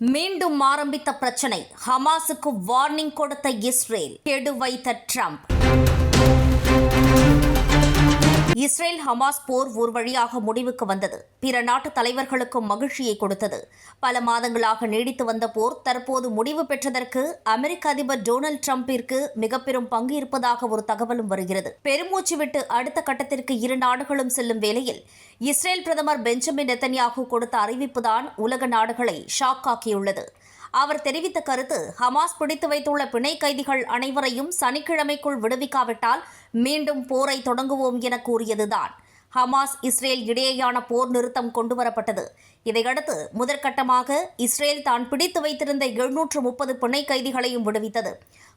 மீண்டும் ஆரம்பித்த பிரச்சனை ஹமாஸுக்கு வார்னிங் கொடுத்த இஸ்ரேல். கெடு வைத்த ட்ரம்ப். இஸ்ரேல் ஹமாஸ் போர் ஒரு வழியாக முடிவுக்கு வந்தது. பிற நாட்டு தலைவர்களுக்கும் மகிழ்ச்சியை கொடுத்தது. பல மாதங்களாக நீடித்து வந்த போர் தற்போது முடிவு பெற்றதற்கு அமெரிக்க அதிபர் டொனால்டு டிரம்பிற்கு மிக பெரும் பங்கு இருப்பதாக ஒரு தகவலும் வருகிறது. பெருமூச்சு விட்டு அடுத்த கட்டத்திற்கு இரு நாடுகளும் செல்லும் வேளையில் இஸ்ரேல் பிரதமர் பெஞ்சமின் நெத்தன்யாகு கொடுத்த அறிவிப்புதான் உலக நாடுகளை ஷாக் ஆக்கியுள்ளது. அவர் தெரிவித்த கருத்து ஹமாஸ் பிடித்து வைத்துள்ள பிணை கைதிகள் அனைவரையும் சனிக்கிழமைக்குள் விடுவிக்காவிட்டால் மீண்டும் போரை தொடங்குவோம் என கூறியதுதான். ஹமாஸ் இஸ்ரேல் இடையேயான போர் நிறுத்தம் கொண்டுவரப்பட்டது. இதையடுத்து முதற்கட்டமாக இஸ்ரேல் தான் பிடித்து வைத்திருந்த எழுநூற்று முப்பது பிணை கைதிகளையும் விடுவித்தது.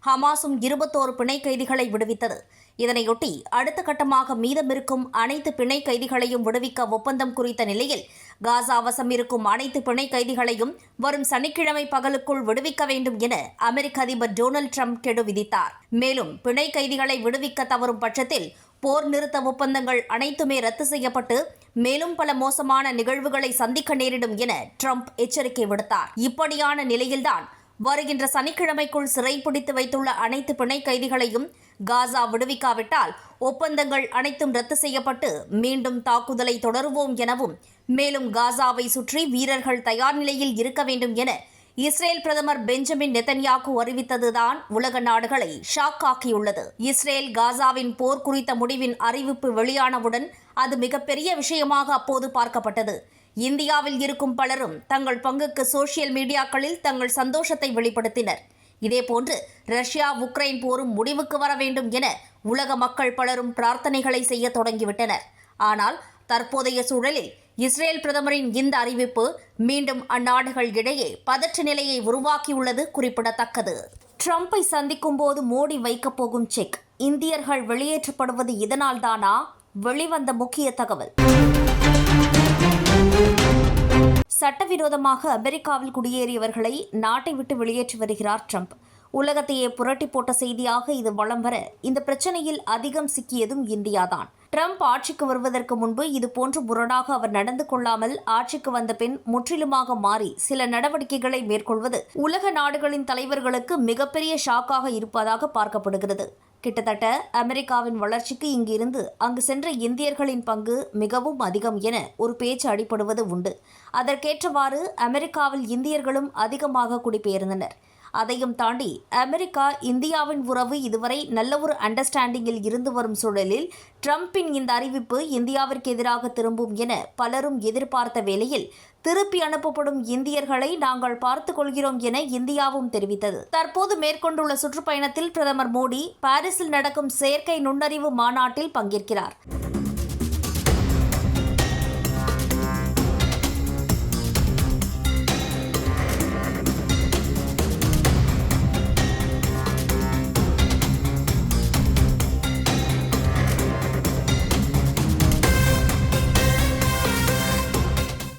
ஹமாஸும் இருபத்தோரு பிணை கைதிகளை விடுவித்தது. இதனையொட்டி அடுத்த கட்டமாக மீதமிருக்கும் அனைத்து பிணை கைதிகளையும் விடுவிக்க ஒப்பந்தம் குறித்த நிலையில் காசா வசம் இருக்கும் அனைத்து பிணை கைதிகளையும் வரும் சனிக்கிழமை பகலுக்குள் விடுவிக்க வேண்டும் என அமெரிக்க அதிபர் டொனால்டு ட்ரம்ப் கெடு விதித்தார். மேலும் பிணை கைதிகளை விடுவிக்க தவறும் பட்சத்தில் போர் நிறுத்த ஒப்பந்தங்கள் அனைத்துமே ரத்து செய்யப்பட்டு மேலும் பல மோசமான நிகழ்வுகளை சந்திக்க நேரிடும் என ட்ரம்ப் எச்சரிக்கை விடுத்தார். இப்படியான நிலையில்தான் வருகின்ற சனிக்கிழமைக்குள் சிறைப்பிடித்து வைத்துள்ள அனைத்து பிணை கைதிகளையும் காசா விடுவிக்காவிட்டால் ஒப்பந்தங்கள் அனைத்தும் ரத்து செய்யப்பட்டு மீண்டும் தாக்குதலை தொடருவோம் எனவும் மேலும் காசாவை சுற்றி வீரர்கள் தயார் நிலையில் இருக்க வேண்டும் என இஸ்ரேல் பிரதமர் பெஞ்சமின் நெத்தன்யாகு அறிவித்ததுதான் உலக நாடுகளை ஷாக் ஆக்கியுள்ளது. இஸ்ரேல் காசாவின் போர் குறித்த முடிவின் அறிவிப்பு வெளியானவுடன் அது மிகப்பெரிய விஷயமாக அப்போது பார்க்கப்பட்டது. இந்தியாவில் இருக்கும் பலரும் தங்கள் பங்குக்கு சோசியல் மீடியாக்களில் தங்கள் சந்தோஷத்தை வெளிப்படுத்தினர். இதேபோன்று ரஷ்யா உக்ரைன் போரும் முடிவுக்கு வர வேண்டும் என உலக மக்கள் பலரும் பிரார்த்தனைகளை செய்ய தொடங்கிவிட்டனர். ஆனால் தற்போதைய சூழலில் இஸ்ரேல் பிரதமரின் இந்த அறிவிப்பு மீண்டும் அந்நாடுகள் இடையே பதற்ற நிலையை உருவாக்கியுள்ளது குறிப்பிடத்தக்கது. ட்ரம்பை சந்திக்கும் போது மோடி வைக்கப் போகும் செக் இந்தியர்கள் வெளியேற்றப்படுவது இதனால்தானா வெளிவந்த முக்கிய தகவல். சட்டவிரோதமாக அமெரிக்காவில் குடியேறியவர்களை நாட்டை விட்டு வெளியேற்றி வருகிறார் ட்ரம்ப். உலகத்தையே புரட்டி போட்ட செய்தியாக இது வளம் வர இந்த பிரச்சனையில் அதிகம் சிக்கியதும் இந்தியாதான். ட்ரம்ப் ஆட்சிக்கு வருவதற்கு முன்பு இது போன்று முரணாக அவர் நடந்து கொள்ளாமல் ஆட்சிக்கு வந்த பின் முற்றிலுமாக மாறி சில நடவடிக்கைகளை மேற்கொள்வது உலக நாடுகளின் தலைவர்களுக்கு மிகப்பெரிய ஷாக்காக இருப்பதாக பார்க்கப்படுகிறது. கிட்டத்தட்ட அமெரிக்காவின் வளர்ச்சிக்கு இங்கிருந்து அங்கு சென்ற இந்தியர்களின் பங்கு மிகவும் அதிகம் என ஒரு பேச்சு அடிபடுவது உண்டு. அதற்கேற்றவாறு அமெரிக்காவில் இந்தியர்களும் அதிகமாக குடிபெயர்ந்தனர். அதையும் தாண்டி அமெரிக்கா இந்தியாவின் உறவு இதுவரை நல்ல ஒரு அண்டர்ஸ்டாண்டிங்கில் இருந்து வரும் சூழலில் ட்ரம்பின் இந்த அறிவிப்பு இந்தியாவிற்கு எதிராக திரும்பும் என பலரும் எதிர்பார்த்த வேளையில் திருப்பி அனுப்பப்படும் இந்தியர்களை நாங்கள் பார்த்துக் கொள்கிறோம் என இந்தியாவும் தெரிவித்தது. தற்போது மேற்கொண்டுள்ள சுற்றுப்பயணத்தில் பிரதமர் மோடி பாரிஸில் நடக்கும் செயற்கை நுண்ணறிவு மாநாட்டில் பங்கேற்கிறார்.